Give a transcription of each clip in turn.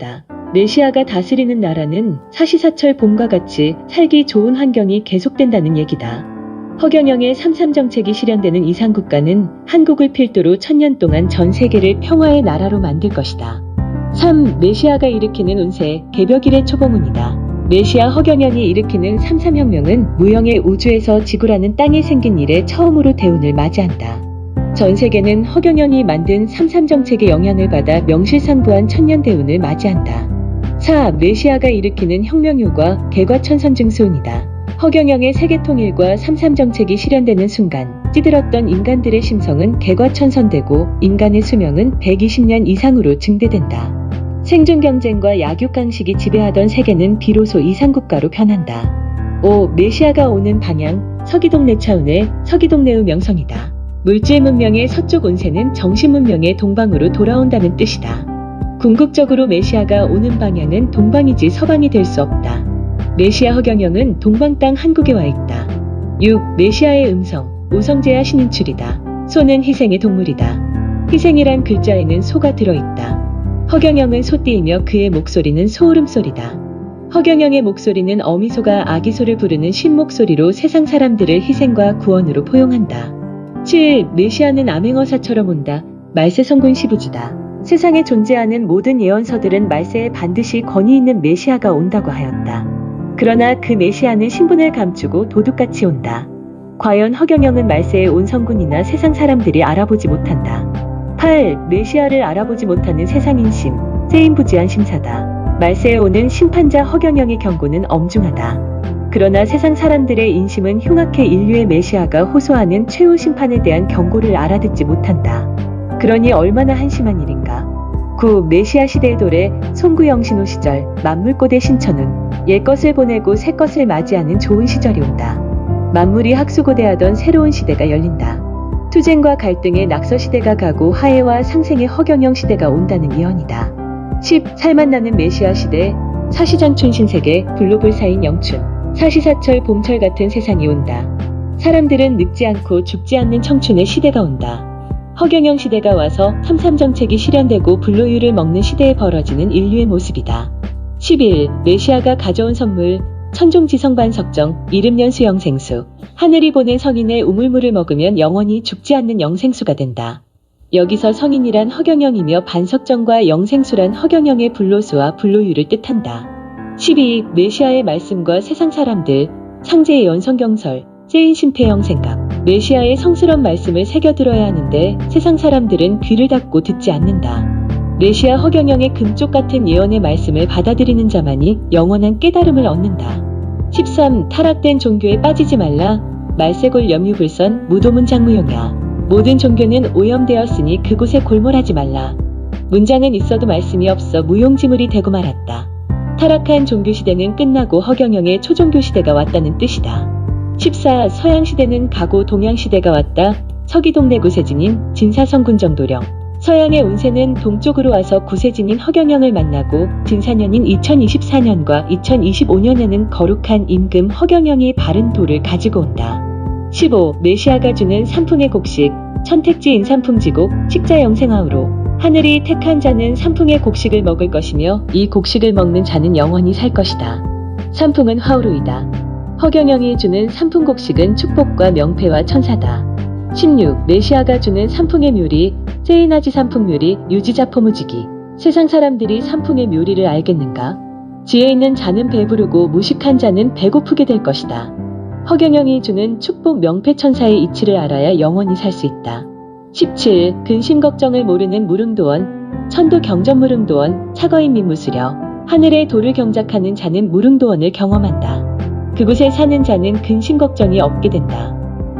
것이다. 메시아가 다스리는 나라는 사시사철 봄과 같이 살기 좋은 환경이 계속된다는 얘기다. 허경영의 삼삼 정책이 실현되는 이상 국가는 한국을 필두로 천년 동안 전 세계를 평화의 나라로 만들 것이다. 3. 메시아가 일으키는 운세 개벽일의 초봉운이다. 메시아 허경영이 일으키는 삼삼혁명은 무형의 우주에서 지구라는 땅에 생긴 일에 처음으로 대운을 맞이한다. 전 세계는 허경영이 만든 삼삼 정책의 영향을 받아 명실상부한 천년 대운을 맞이한다. 4. 메시아가 일으키는 혁명효과 개과천선 증수운이다. 허경영의 세계 통일과 삼삼 정책이 실현되는 순간 찌들었던 인간들의 심성은 개과천선되고 인간의 수명은 120년 이상으로 증대된다. 생존 경쟁과 약육 강식이 지배하던 세계는 비로소 이상국가로 변한다. 5. 메시아가 오는 방향 서기동네 차운의 서기동네의 명성이다. 물질 문명의 서쪽 운세는 정신 문명의 동방으로 돌아온다는 뜻이다. 궁극적으로 메시아가 오는 방향은 동방이지 서방이 될 수 없다. 메시아 허경영은 동방 땅 한국에 와 있다. 6. 메시아의 음성 우성재야 신인출이다. 소는 희생의 동물이다. 희생이란 글자에는 소가 들어있다. 허경영은 소띠이며 그의 목소리는 소울음소리다. 허경영의 목소리는 어미소가 아기소를 부르는 신목소리로 세상 사람들을 희생과 구원으로 포용한다. 7. 메시아는 암행어사처럼 온다. 말세 성군 시부지다. 세상에 존재하는 모든 예언서들은 말세에 반드시 권위 있는 메시아가 온다고 하였다. 그러나 그 메시아는 신분을 감추고 도둑같이 온다. 과연 허경영은 말세에 온 성군이나 세상 사람들이 알아보지 못한다. 8. 메시아를 알아보지 못하는 세상 인심, 세인부지한 심사다. 말세에 오는 심판자 허경영의 경고는 엄중하다. 그러나 세상 사람들의 인심은 흉악해 인류의 메시아가 호소하는 최후 심판에 대한 경고를 알아듣지 못한다. 그러니 얼마나 한심한 일인가. 9. 메시아 시대의 도래, 송구영신호 시절, 만물고대 신천운, 옛것을 보내고 새 것을 맞이하는 좋은 시절이 온다. 만물이 학수고대하던 새로운 시대가 열린다. 투쟁과 갈등의 낙서 시대가 가고 화해와 상생의 허경영 시대가 온다는 예언이다. 10. 살만 나는 메시아 시대, 사시장춘 신세계, 불로불사인 영춘, 사시사철 봄철 같은 세상이 온다. 사람들은 늙지 않고 죽지 않는 청춘의 시대가 온다. 허경영 시대가 와서 삼삼 정책이 실현되고 불로유를 먹는 시대에 벌어지는 인류의 모습이다. 11. 메시아가 가져온 선물, 천종지성반 석정, 이름연수 영생수. 하늘이 보낸 성인의 우물물을 먹으면 영원히 죽지 않는 영생수가 된다. 여기서 성인이란 허경영이며 반석정과 영생수란 허경영의 불로수와 불로유를 뜻한다. 12. 메시아의 말씀과 세상 사람들, 창제의 연성경설, 세인 심폐영 생각. 메시아의 성스러운 말씀을 새겨 들어야 하는데 세상 사람들은 귀를 닫고 듣지 않는다. 메시아 허경영의 금쪽 같은 예언의 말씀을 받아들이는 자만이 영원한 깨달음을 얻는다. 13. 타락된 종교에 빠지지 말라. 말세골 염유불선 무도문 장무용이야. 모든 종교는 오염되었으니 그곳에 골몰하지 말라. 문장은 있어도 말씀이 없어 무용지물이 되고 말았다. 타락한 종교 시대는 끝나고 허경영의 초종교 시대가 왔다는 뜻이다. 14. 서양 시대는 가고 동양 시대가 왔다. 서기동네 구세진인 진사성군 정도령. 서양의 운세는 동쪽으로 와서 구세진인 허경영을 만나고 진사년인 2024년과 2025년에는 거룩한 임금 허경영이 바른 도를 가지고 온다. 15. 메시아가 주는 산풍의 곡식, 천택지 인산풍지곡, 식자 영생하우로. 하늘이 택한 자는 산풍의 곡식을 먹을 것이며 이 곡식을 먹는 자는 영원히 살 것이다. 산풍은 화우루이다. 허경영이 주는 산풍 곡식은 축복과 명패와 천사다. 16. 메시아가 주는 산풍의 묘리, 세이나지 산풍 묘리, 유지자 포무지기. 세상 사람들이 산풍의 묘리를 알겠는가? 지혜 있는 자는 배부르고 무식한 자는 배고프게 될 것이다. 허경영이 주는 축복 명패 천사의 이치를 알아야 영원히 살 수 있다. 17. 근심 걱정을 모르는 무릉도원, 천도 경전 무릉도원, 차거인 민무수려. 하늘의 도를 경작하는 자는 무릉도원을 경험한다. 그곳에 사는 자는 근심 걱정이 없게 된다.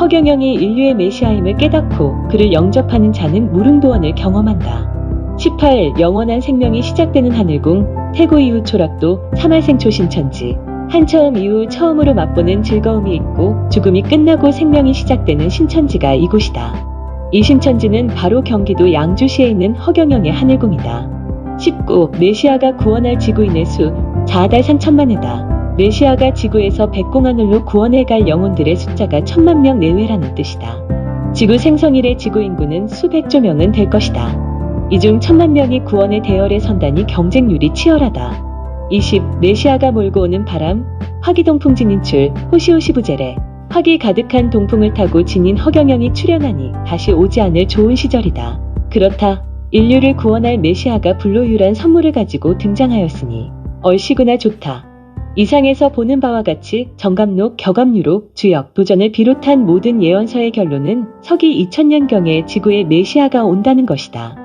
허경영이 인류의 메시아임을 깨닫고 그를 영접하는 자는 무릉도원을 경험한다. 18. 영원한 생명이 시작되는 하늘궁, 태고 이후 초락도, 사말생초 신천지. 한처음 이후 처음으로 맛보는 즐거움이 있고 죽음이 끝나고 생명이 시작되는 신천지가 이곳이다. 이 신천지는 바로 경기도 양주시에 있는 허경영의 하늘궁이다. 19. 메시아가 구원할 지구인의 수, 자아달 상천만회다. 메시아가 지구에서 백공하늘로 구원해 갈 영혼들의 숫자가 천만 명 내외라는 뜻이다. 지구 생성 일의 지구 인구는 수백조 명은 될 것이다. 이 중 천만 명이 구원의 대열에 선다니 경쟁률이 치열하다. 20. 메시아가 몰고 오는 바람, 화기동 풍 진인출, 호시호시 부제래. 화기 가득한 동풍을 타고 지닌 허경영이 출현하니 다시 오지 않을 좋은 시절이다. 그렇다. 인류를 구원할 메시아가 불로유란 선물을 가지고 등장하였으니 얼씨구나 좋다. 이상에서 보는 바와 같이 정감록, 격압유로, 주역, 도전을 비롯한 모든 예언서의 결론은 서기 2000년경에 지구에 메시아가 온다는 것이다.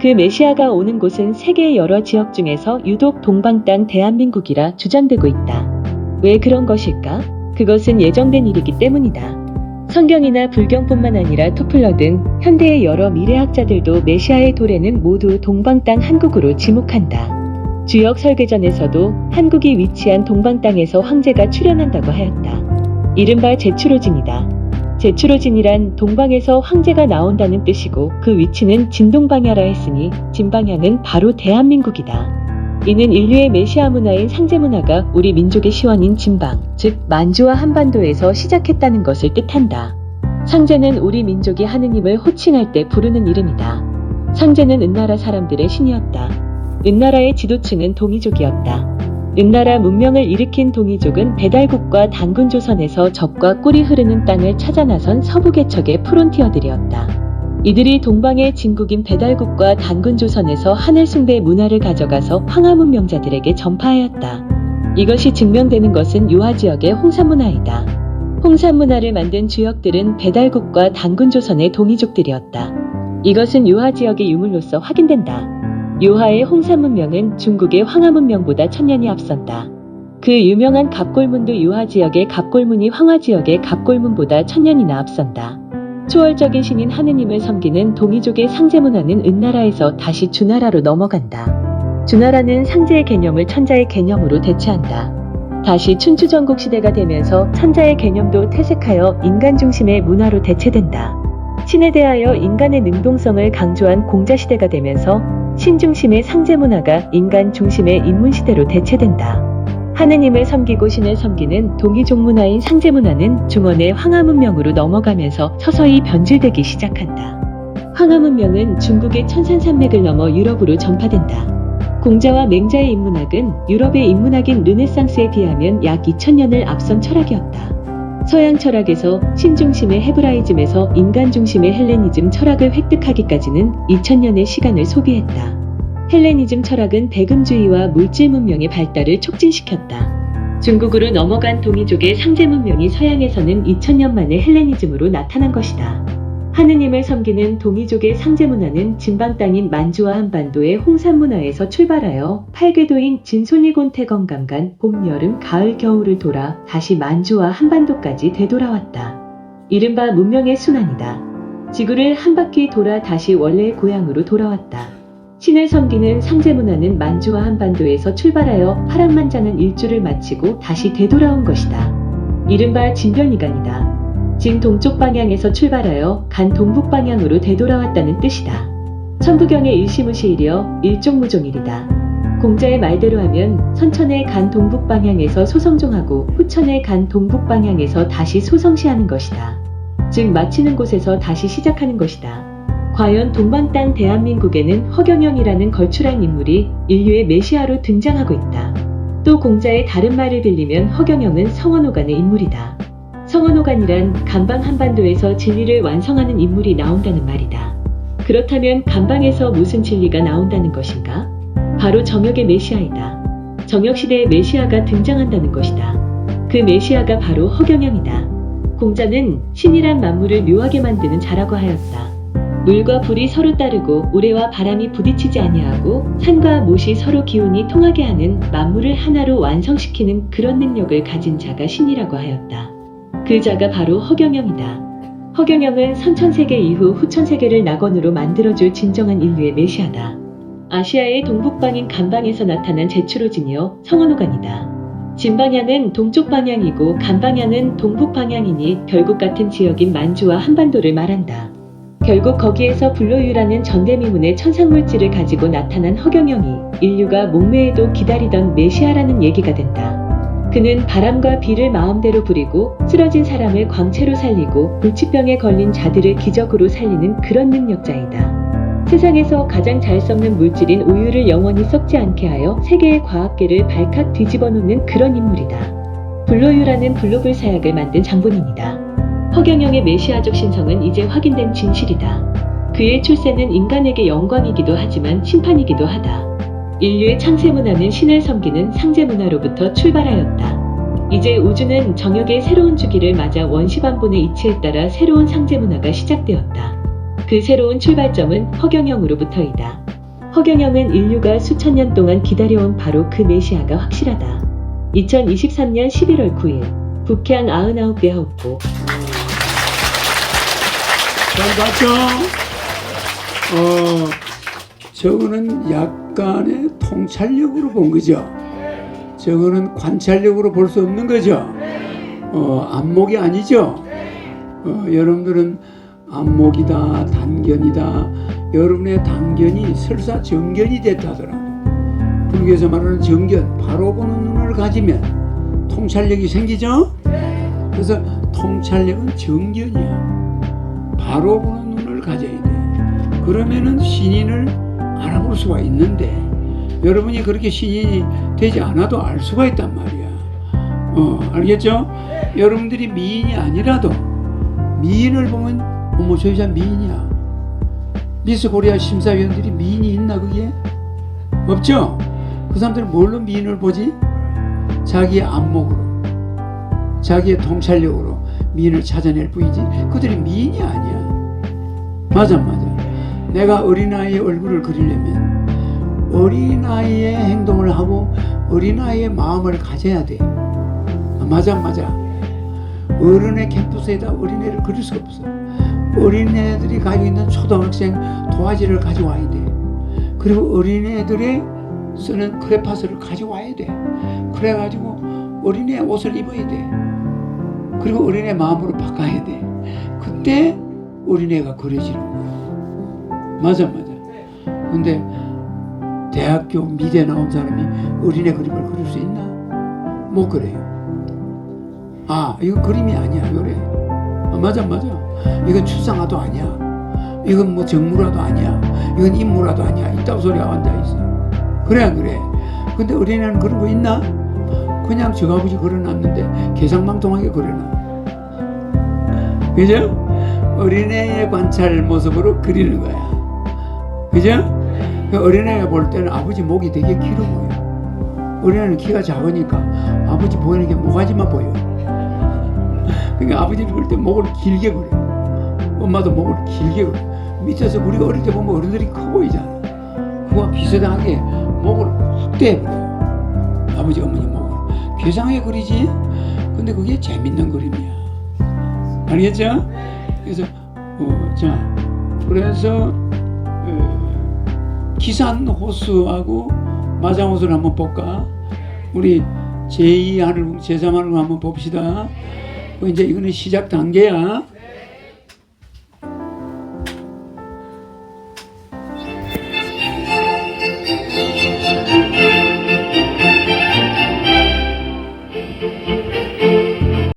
그 메시아가 오는 곳은 세계의 여러 지역 중에서 유독 동방 땅 대한민국이라 주장되고 있다. 왜 그런 것일까? 그것은 예정된 일이기 때문이다. 성경이나 불경뿐만 아니라 토플러 등 현대의 여러 미래학자들도 메시아의 도래는 모두 동방 땅 한국으로 지목한다. 주역 설계전에서도 한국이 위치한 동방 땅에서 황제가 출현한다고 하였다. 이른바 제추로진이다. 제추로진이란 동방에서 황제가 나온다는 뜻이고 그 위치는 진동방야라 했으니 진방야는 바로 대한민국이다. 이는 인류의 메시아 문화인 상제 문화가 우리 민족의 시원인 진방, 즉 만주와 한반도에서 시작했다는 것을 뜻한다. 상제는 우리 민족이 하느님을 호칭할 때 부르는 이름이다. 상제는 은나라 사람들의 신이었다. 은나라의 지도층은 동이족이었다. 은나라 문명을 일으킨 동이족은 배달국과 단군 조선에서 적과 꿀이 흐르는 땅을 찾아 나선 서부개척의 프론티어들이었다. 이들이 동방의 진국인 배달국과 단군 조선에서 하늘 숭배 문화를 가져가서 황하문명자들에게 전파하였다. 이것이 증명되는 것은 유화 지역의 홍산문화이다. 홍산문화를 만든 주역들은 배달국과 단군 조선의 동이족들이었다. 이것은 유화 지역의 유물로서 확인된다. 유화의 홍산문명은 중국의 황하문명보다 천년이 앞선다. 그 유명한 갑골문도 유화 지역의 갑골문이 황하 지역의 갑골문보다 천년이나 앞선다. 초월적인 신인 하느님을 섬기는 동이족의 상제 문화는 은나라에서 다시 주나라로 넘어간다. 주나라는 상제의 개념을 천자의 개념으로 대체한다. 다시 춘추전국 시대가 되면서 천자의 개념도 퇴색하여 인간 중심의 문화로 대체된다. 신에 대하여 인간의 능동성을 강조한 공자 시대가 되면서 신 중심의 상제 문화가 인간 중심의 인문 시대로 대체된다. 하느님을 섬기고 신을 섬기는 동이족 문화인 상제 문화는 중원의 황하 문명으로 넘어가면서 서서히 변질되기 시작한다. 황하 문명은 중국의 천산산맥을 넘어 유럽으로 전파된다. 공자와 맹자의 인문학은 유럽의 인문학인 르네상스에 비하면 약 2000년을 앞선 철학이었다. 서양 철학에서 신중심의 헤브라이즘에서 인간 중심의 헬레니즘 철학을 획득하기까지는 2000년의 시간을 소비했다. 헬레니즘 철학은 배금주의와 물질 문명의 발달을 촉진시켰다. 중국으로 넘어간 동이족의 상제 문명이 서양에서는 2000년 만에 헬레니즘으로 나타난 것이다. 하느님을 섬기는 동이족의 상제 문화는 진방 땅인 만주와 한반도의 홍산 문화에서 출발하여 팔궤도인 진솔리곤태 건강간 봄, 여름, 가을, 겨울을 돌아 다시 만주와 한반도까지 되돌아왔다. 이른바 문명의 순환이다. 지구를 한 바퀴 돌아 다시 원래의 고향으로 돌아왔다. 신을 섬기는 상제 문화는 만주와 한반도에서 출발하여 파란만장한 일주를 마치고 다시 되돌아온 것이다. 이른바 진변이간이다. 진 동쪽 방향에서 출발하여 간 동북 방향으로 되돌아왔다는 뜻이다. 천부경의 일시무시일이여 일종무종일이다. 공자의 말대로 하면 선천의 간 동북 방향에서 소성종하고 후천의 간 동북 방향에서 다시 소성시하는 것이다. 즉 마치는 곳에서 다시 시작하는 것이다. 과연 동방 땅 대한민국에는 허경영이라는 걸출한 인물이 인류의 메시아로 등장하고 있다. 또 공자의 다른 말을 빌리면 허경영은 성원호간의 인물이다. 성원호간이란 간방 한반도에서 진리를 완성하는 인물이 나온다는 말이다. 그렇다면 간방에서 무슨 진리가 나온다는 것인가? 바로 정역의 메시아이다. 정역시대의 메시아가 등장한다는 것이다. 그 메시아가 바로 허경영이다. 공자는 신이란 만물을 묘하게 만드는 자라고 하였다. 물과 불이 서로 따르고 우레와 바람이 부딪히지 아니하고 산과 못이 서로 기운이 통하게 하는 만물을 하나로 완성시키는 그런 능력을 가진 자가 신이라고 하였다. 그 자가 바로 허경영이다. 허경영은 선천세계 이후 후천세계를 낙원으로 만들어줄 진정한 인류의 메시아다. 아시아의 동북방인 간방에서 나타난 제추로진이여 성원호간이다. 진방향은 동쪽 방향이고 간방향은 동북 방향이니 결국 같은 지역인 만주와 한반도를 말한다. 결국 거기에서 불로유라는 전대미문의 천상물질을 가지고 나타난 허경영이 인류가 목매에도 기다리던 메시아라는 얘기가 된다. 그는 바람과 비를 마음대로 부리고 쓰러진 사람을 광채로 살리고 불치병에 걸린 자들을 기적으로 살리는 그런 능력자이다. 세상에서 가장 잘 썩는 물질인 우유를 영원히 썩지 않게 하여 세계의 과학계를 발칵 뒤집어 놓는 그런 인물이다. 불로유라는 블로불 사약을 만든 장본인이다. 허경영의 메시아적 신성은 이제 확인된 진실이다. 그의 출세는 인간에게 영광이기도 하지만 심판이기도 하다. 인류의 창세 문화는 신을 섬기는 상제 문화로부터 출발하였다. 이제 우주는 정역의 새로운 주기를 맞아 원시 반본의 이치에 따라 새로운 상제 문화가 시작되었다. 그 새로운 출발점은 허경영으로부터이다. 허경영은 인류가 수천 년 동안 기다려온 바로 그 메시아가 확실하다. 2023년 11월 9일 북향 99배 하옥고 잘 봤죠? 어, 저거는 약간의 통찰력으로 본 거죠. 저거는 관찰력으로 볼 수 없는 거죠. 어, 안목이 아니죠. 어, 여러분들은 안목이다, 단견이다. 여러분의 단견이 설사 정견이 됐다 하더라도 불교에서 말하는 정견, 바로 보는 눈을 가지면 통찰력이 생기죠. 그래서 통찰력은 정견이야. 바로 보는 눈을 가져야 돼. 그러면은 신인을 알아볼 수가 있는데 여러분이 그렇게 신인이 되지 않아도 알 수가 있단 말이야. 어, 알겠죠? 여러분들이 미인이 아니라도 미인을 보면 어머 저 여자 미인이야. 미스 코리아 심사위원들이 미인이 있나 그게? 없죠? 그 사람들은 뭘로 미인을 보지? 자기의 안목으로 자기의 통찰력으로 미인을 찾아낼 뿐이지 그들이 미인이 아니야. 맞아 맞아. 내가 어린아이의 얼굴을 그리려면 어린아이의 행동을 하고 어린아이의 마음을 가져야 돼. 아, 맞아 맞아. 어른의 캠퍼스에다 어린애를 그릴 수가 없어. 어린애들이 가지고 있는 초등학생 도화지를 가져와야 돼. 그리고 어린애들의 쓰는 크레파스를 가져와야 돼. 그래가지고 어린애 옷을 입어야 돼. 그리고 어린애 마음으로 바꿔야 돼. 그때 어린애가 그려지는 거야. 맞아, 맞아. 근데 대학교 미대 나온 사람이 어린애 그림을 그릴 수 있나? 못 그래요. 아, 이거 그림이 아니야, 그래. 아, 맞아, 맞아. 이건 출상화도 아니야. 이건 뭐 정물화도 아니야. 이건 인물화도 아니야. 이따 소리가 앉아있어. 그래, 안 그래. 근데 어린애는 그런 거 있나? 그냥 저 아버지 그려놨는데 개상망통하게 그려놔. 그죠? 어린애의 관찰 모습으로 그리는 거야. 그죠? 그 어린애가 볼 때는 아버지 목이 되게 길어 보여. 어린애는 키가 작으니까 아버지 보이는 게 모가지만 보여. 그러니까 아버지를 볼 때 목을 길게 그려. 엄마도 목을 길게 그려. 밑에서 우리가 어릴 때 보면 어른들이 커 보이잖아. 그거와 비슷하게 목을 확대해 버려. 아버지 어머니 목 을. 괴상하게 그리지? 근데 그게 재밌는 그림이야. 알겠죠? 그래서 어, 자 그래서 어, 기산 호수하고 마장 호수를 한번 볼까? 우리 제2 하늘 제3 하늘 한번 봅시다. 어, 이제 이거는 시작 단계야.